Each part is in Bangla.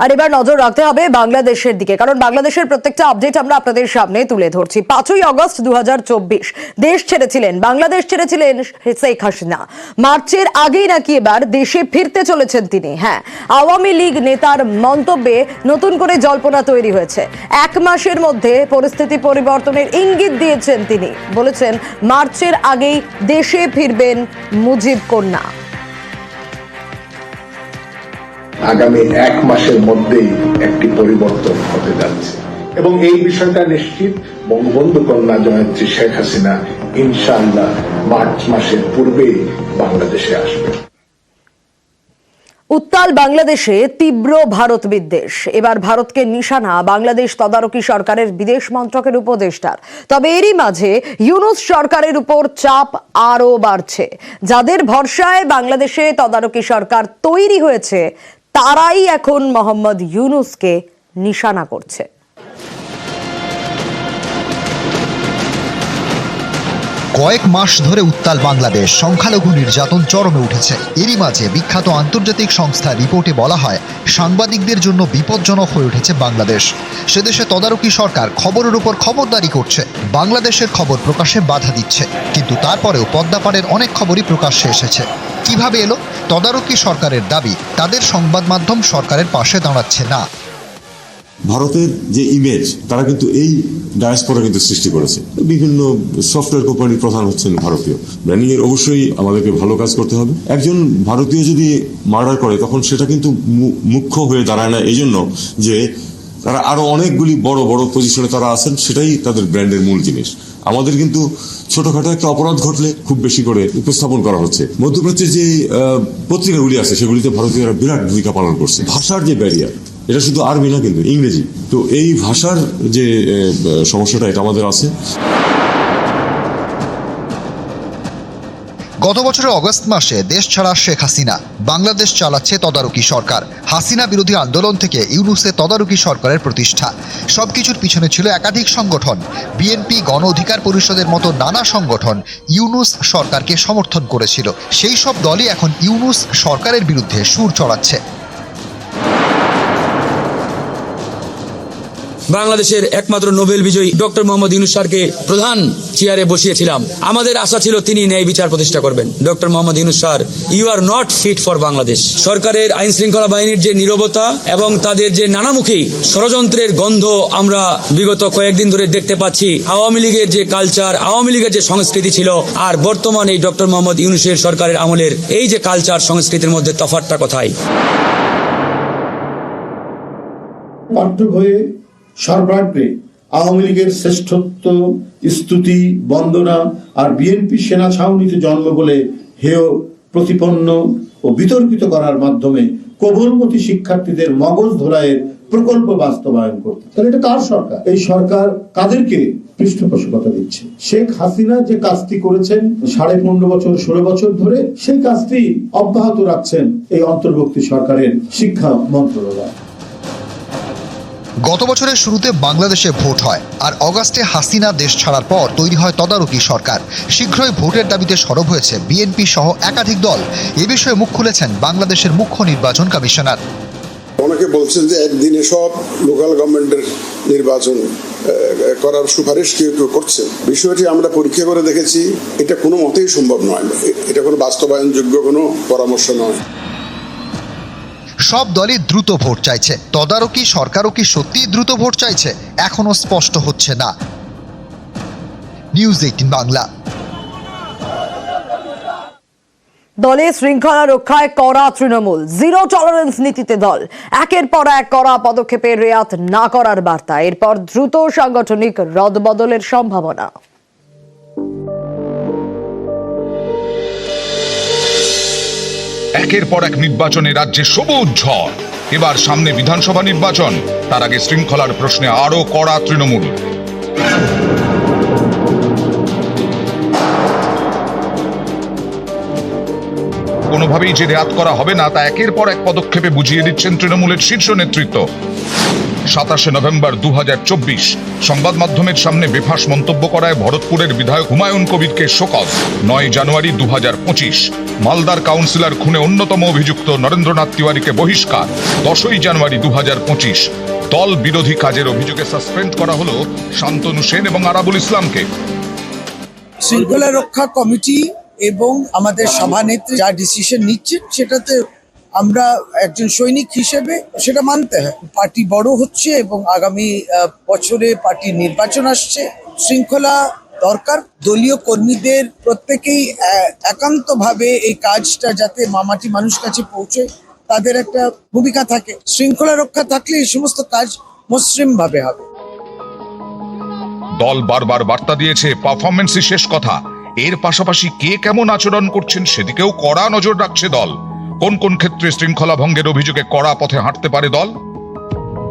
আর এবার নজর রাখতে হবে বাংলাদেশের দিকে, কারণ বাংলাদেশের প্রত্যেকটা আপডেট আমরা আপনাদের সামনে তুলে ধরছি। পাঁচই অগস্ট দু দেশ ছেড়েছিলেন, বাংলাদেশ ছেড়েছিলেন শেখ হাসিনা। মার্চের আগেই নাকি এবার দেশে ফিরতে চলেছেন তিনি। হ্যাঁ আওয়ামী লীগ নেতার মন্তব্যে নতুন করে জল্পনা তৈরি হয়েছে। এক মাসের মধ্যে পরিস্থিতি পরিবর্তনের ইঙ্গিত দিয়েছেন তিনি। বলেছেন, মার্চের আগেই দেশে ফিরবেন মুজিব কন্যা। আগামী এক মাসের মধ্যেই একটি পরিবর্তন হতে যাচ্ছে। এবং এই বিষয়টা নিশ্চিত বঙ্গবন্ধু কন্যা জয়ন্ত্রী শেখ হাসিনা ইনশাআল্লাহ মার্চ মাসের পূর্বেই বাংলাদেশে আসবে। উত্তাল বাংলাদেশে তীব্র ভারত বিদ্বেষ। এবার ভারতকে নিশানা বাংলাদেশ তদারকি সরকারের বিদেশ মন্ত্রকের উপদেষ্টার। তবে এরই মাঝে ইউনুস সরকারের উপর চাপ আরও বাড়ছে। যাদের ভরসায় বাংলাদেশে তদারকি সরকার তৈরি হয়েছে তারাই এখন মোহাম্মদ ইউনুসকে নিশানা করছে। কয়েক মাস ধরে উত্তাল বাংলাদেশ, সংখ্যালঘু নির্যাতন চরমে উঠেছে। এরই মাঝে বিখ্যাত আন্তর্জাতিক সংস্থা রিপোর্টে বলা হয়, সাংবাদিকদের জন্য বিপজ্জনক হয়ে উঠেছে বাংলাদেশ। সেদেশে তদারকি সরকার খবরের উপর খবরদারি করছে। বাংলাদেশের খবর প্রকাশে বাধা দিচ্ছে। কিন্তু তারপরেও পদ্মাপাড়ের অনেক খবরই প্রকাশ্যে এসেছে। কীভাবে এলো? তদারকি সরকারের দাবি, তাদের সংবাদ মাধ্যম সরকারের পাশে দাঁড়াচ্ছে না। ভারতের যে ইমেজ তারা কিন্তু এই ডায়াসপোরা কিন্তু সৃষ্টি করেছে। বিভিন্ন সফটওয়্যার কোম্পানির প্রধান হচ্ছেন ভারতীয়। ব্র্যান্ডিং এর অবশ্যই আমাদেরকে ভালো কাজ করতে হবে। একজন ভারতীয় যদি মার্ডার করে, তখন সেটা কিন্তু মুখ্য হয়ে দাঁড়ায় না। এই জন্য যে তারা আরও অনেকগুলি বড় বড় পজিশনে তারা আছেন, সেটাই তাদের ব্র্যান্ডের মূল জিনিস। আমাদের কিন্তু ছোটখাটো একটা অপরাধ ঘটলে খুব বেশি করে উপস্থাপন করা হচ্ছে। মধ্যপ্রাচ্যের যে পত্রিকাগুলি আছে, সেগুলিতে ভারতীয়রা বিরাট ভূমিকা পালন করছে। ভাষার যে ব্যারিয়ার এটা শুধু আরবি না কিন্তু ইংরেজি। তো এই ভাষার যে সমস্যাটা এটা আমাদের আছে। গত বছরের অগস্ট মাসে দেশ ছাড়া শেখ হাসিনা, বাংলাদেশ চালাচ্ছে তদারকি সরকার। হাসিনা বিরোধী আন্দোলন থেকে ইউনুসে তদারকি সরকারের প্রতিষ্ঠা। সবকিছুর পিছনে ছিল একাধিক সংগঠন। বিএনপি গণ অধিকার পরিষদের মতো নানা সংগঠন ইউনুস সরকারকে সমর্থন করেছিল। সেই সব দলই এখন ইউনুস সরকারের বিরুদ্ধে সুর চড়াচ্ছে। বাংলাদেশের একমাত্র নোবেল বিজয়ী ডক্টর মোহাম্মদ ইউনুস স্যারকে প্রধান চেয়ারে বসিয়েছিলাম। আমাদের আশা ছিল তিনি ন্যায় বিচার প্রতিষ্ঠা করবেন। Doctor Mohammad Yunus sir you are not fit for Bangladesh সরকারের আইন শৃঙ্খলা বাহিনীর যে নীরবতা এবং তাদের যে নানামুখী ষড়যন্ত্রের গন্ধ আমরা বিগত কয়েকদিন ধরে দেখতে পাচ্ছি, আওয়ামী লীগের যে কালচার আওয়ামী লীগের যে সংস্কৃতি ছিল, আর বর্তমান এই ডক্টর মোহাম্মদ ইউনুসের সরকারের আমলের এই যে কালচার সংস্কৃতির মধ্যে তফাৎটা কোথায়? পাঠ্য বইয়ে সর্বাগ্রে আওয়ামী লীগের শ্রেষ্ঠত্ব, স্তুতি, বন্দনা আর বিএনপি সেনা ছাউনিতে জন্ম বলে হেয়, প্রতিপন্ন ও বিতর্কিত করার মাধ্যমে কোমলমতি শিক্ষার্থীদের মগজ ধোলাইয়ের প্রকল্প বাস্তবায়ন করতে। তাহলে এটা কার সরকার? এই সরকার কাদেরকে পৃষ্ঠপোষকতা দিচ্ছে? শেখ হাসিনা যে কাজটি করেছেন সাড়ে পনেরো বছর, ষোলো বছর ধরে, সেই কাজটি অব্যাহত রাখছেন এই অন্তর্বর্তী সরকারের শিক্ষা মন্ত্রণালয়। গত বছরের শুরুতে বাংলাদেশে ভোট হয় আর অগাস্টে হাসিনা দেশ ছাড়ার পর তৈরি হয় তদারকি সরকার। শীঘ্রই ভোটের দাবিতে সরব হয়েছে বিএনপি সহ একাধিক দল। এ বিষয়ে মুখ খুলেছেন বাংলাদেশের মুখ্য নির্বাচন কমিশনার। অনেকে বলছেন যে একদিনে সব লোকাল গভর্নমেন্টের নির্বাচন করার সুপারিশ কেউ কেউ করছে। বিষয়টি আমরা পরীক্ষা করে দেখেছি, এটা কোনো মতেই সম্ভব নয়। এটা কোনো বাস্তবায়নযোগ্য কোনো পরামর্শ নয়। সব দলই দ্রুত ভোট চাইছে। তদারকি সরকারও কি সত্যিই দ্রুত ভোট চাইছে? এখনও স্পষ্ট হচ্ছে না। News eighteen Bangla. দলে শৃঙ্খলা রক্ষায় কড়া তৃণমূল, জিরো টলারেন্স নীতিতে দল। একের পর এক কড়া পদক্ষেপে রেয়াত না করার বার্তা। এরপর দ্রুত সাংগঠনিক রদবদলের সম্ভাবনা। একের পর এক নির্বাচনে রাজ্যে সবুজ ঝড়। এবার সামনে বিধানসভা নির্বাচন, তার আগে শৃঙ্খলার প্রশ্নে আরও কড়া তৃণমূল। কোনোভাবেই যে রেয়াত করা হবে না, তা একের পর এক পদক্ষেপে বুঝিয়ে দিচ্ছেন তৃণমূলের শীর্ষ নেতৃত্ব। সাতাশে নভেম্বর দুহাজার চব্বিশ, সংবাদ মাধ্যমের সামনে বেফাস মন্তব্য করায় ভরতপুরের বিধায়ক হুমায়ুন কবিরকে শোকজ। নয় জানুয়ারি দু মালদার কাউন্সিলর খুনে অন্যতম অভিযুক্ত নরেন্দ্রনাথ তিওয়ারিকে বহিষ্কার। দশই জানুয়ারি দু হাজার পঁচিশ, দল বিরোধী কাজের অভিযোগে সাসপেন্ড করা হল শান্তনু সেন এবং আরাবুল ইসলামকে। শৃঙ্খলা রক্ষা কমিটি এবং আমাদের সভানেত্রী যা ডিসিশন নিচ্ছেন সেটাতে আমরা একজন সৈনিক হিসেবে সেটা মানতে হয়। পার্টি বড় হচ্ছে এবং আগামী বছরে পার্টি নির্বাচন আসছে। শৃঙ্খলা দরকার। দলীয় কর্মীদের প্রত্যেকেই একান্তভাবে এই কাজটা যাতে মামাটি মানুষ কাছে পৌঁছে, তাদের একটা ভূমিকা থাকে। শৃঙ্খলা রক্ষা থাকলে এই সমস্ত কাজ মসৃণ ভাবে হবে। দল বারবার বার্তা দিয়েছে পারফরমেন্সই শেষ কথা। এর পাশাপাশি কে কেমন আচরণ করছেন সেদিকেও কড়া নজর রাখছে দল। কোন কোন ক্ষেত্রে শৃঙ্খলা ভঙ্গের অভিযোগে কড়া পথে হাঁটতে পারে দল?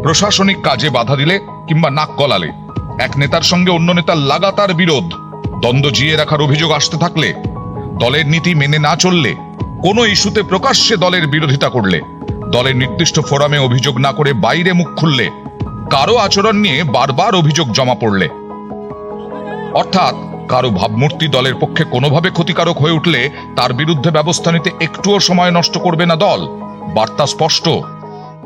প্রশাসনিক কাজে বাধা দিলে কিংবা নাক গলালে? এক নেতার সঙ্গে অন্য নেতার লাগাতার বিরোধ। দ্বন্দ্ব জিয়ে রাখার অভিযোগ আসতে থাকলে? দলের নীতি মেনে না চললে? কোনো ইস্যুতে প্রকাশ্যে দলের বিরোধিতা করলে? দলের নির্দিষ্ট ফোরামে অভিযোগ না করে বাইরে মুখ খুললে? কারও আচরণ নিয়ে বারবার অভিযোগ জমা পড়লে? অর্থাৎ কারও ভাবমূর্তি দলের পক্ষে কোনোভাবে ক্ষতিকারক হয়ে উঠলে তার বিরুদ্ধে ব্যবস্থা নিতে একটুও সময় নষ্ট করবে না দল। বার্তা স্পষ্ট।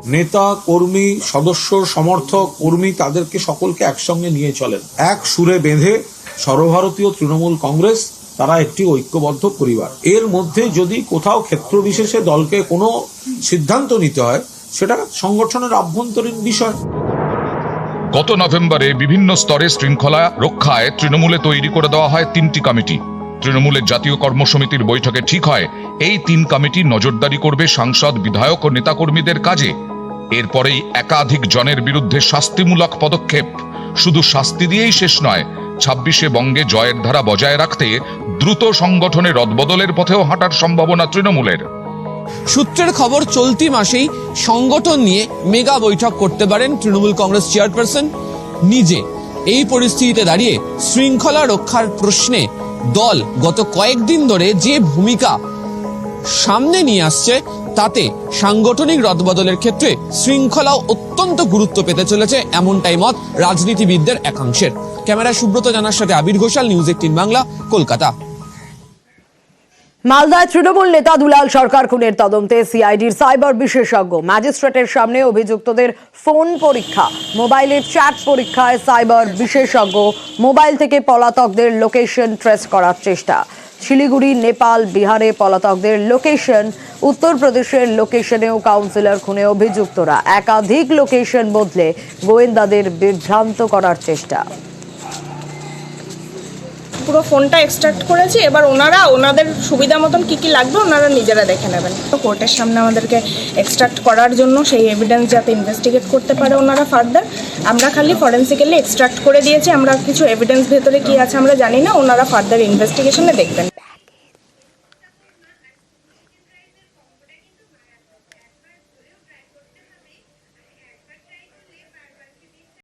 নেতা, কর্মী, সদস্য, সমর্থক, কর্মী তাদেরকে সকলকে একসঙ্গে নিয়ে চলেন। এক সুরে বেঁধে সর্বভারতীয় তৃণমূল কংগ্রেস, তারা একটি ঐক্যবদ্ধ পরিবার। এর মধ্যে যদি কোথাও ক্ষেত্র বিশেষে দলকে কোনো সিদ্ধান্ত নিতে হয়, সেটা সংগঠনের আভ্যন্তরীণ বিষয়। গত নভেম্বরে বিভিন্ন স্তরে শৃঙ্খলা রক্ষায় তৃণমূলে তৈরি করে দেওয়া হয় তিনটি কমিটি। তৃণমূলের জাতীয় কর্মসমিতির বৈঠকে ঠিক হয়, এই তিন কমিটি নজরদারি করবে সাংসদ, বিধায়ক ও নেতাকর্মীদের কাজে। এরপরেই একাধিক জনের বিরুদ্ধে শাস্তিমূলক পদক্ষেপ। শুধু শাস্তি দিয়েই শেষ নয়, ছাব্বিশে বঙ্গে জয়ের ধারা বজায় রাখতে দ্রুত সংগঠনের রদবদলের পথেও হাঁটার সম্ভাবনা তৃণমূলের। সূত্রের খবর, চলতি মাসেই সংগঠন নিয়ে মেগা বৈঠক করতে পারেন তৃণমূল কংগ্রেস চেয়ারপারসন নিজে। এই পরিস্থিতিতে দাঁড়িয়ে শৃঙ্খলা রক্ষার প্রশ্নে দল গত কয়েকদিন ধরে যে ভূমিকা সামনে নিয়ে আসছে, তাতে সাংগঠনিক রদবদলের ক্ষেত্রে শৃঙ্খলাও অত্যন্ত গুরুত্ব পেতে চলেছে এমনটাই মত রাজনীতিবিদদের একাংশের। ক্যামেরা সুব্রত জানার সাথে আবির ঘোষাল, নিউজ এইটিন বাংলা, কলকাতা। মালদায় তৃণমূল নেতা দুলাল সরকার খুনের তদন্তে সিআইডির সাইবার বিশেষজ্ঞ ম্যাজিস্ট্রেটের সামনে অভিযুক্তদের ফোন পরীক্ষা। মোবাইলের চ্যাট পরীক্ষায় সাইবার বিশেষজ্ঞ মোবাইল থেকে পলাতকদের লোকেশন ট্রেস করার চেষ্টা। শিলিগুড়ি, নেপাল, বিহারে পলাতকদের লোকেশন, উত্তরপ্রদেশের লোকেশনেও কাউন্সিলর খুনে অভিযুক্তরা। একাধিক লোকেশন বদলে গোয়েন্দাদের বিভ্রান্ত করার চেষ্টা। পুরো ফোনটা এক্সট্রাক্ট করেছি। এবার ওনারা, ওনাদের সুবিধা মতন কী কী লাগবে ওনারা নিজেরা দেখে নেবেন। তো কোর্টের সামনে আমাদেরকে এক্সট্রাক্ট করার জন্য সেই এভিডেন্স যাতে ইনভেস্টিগেট করতে পারে ওনারা ফার্দার আমরা খালি ফরেন্সিক্যালি এক্সট্রাক্ট করে দিয়েছি, আমরা কিছু এভিডেন্স ভেতরে কী আছে আমরা জানি না, ওনারা ফার্দার ইনভেস্টিগেশনে দেখবেন।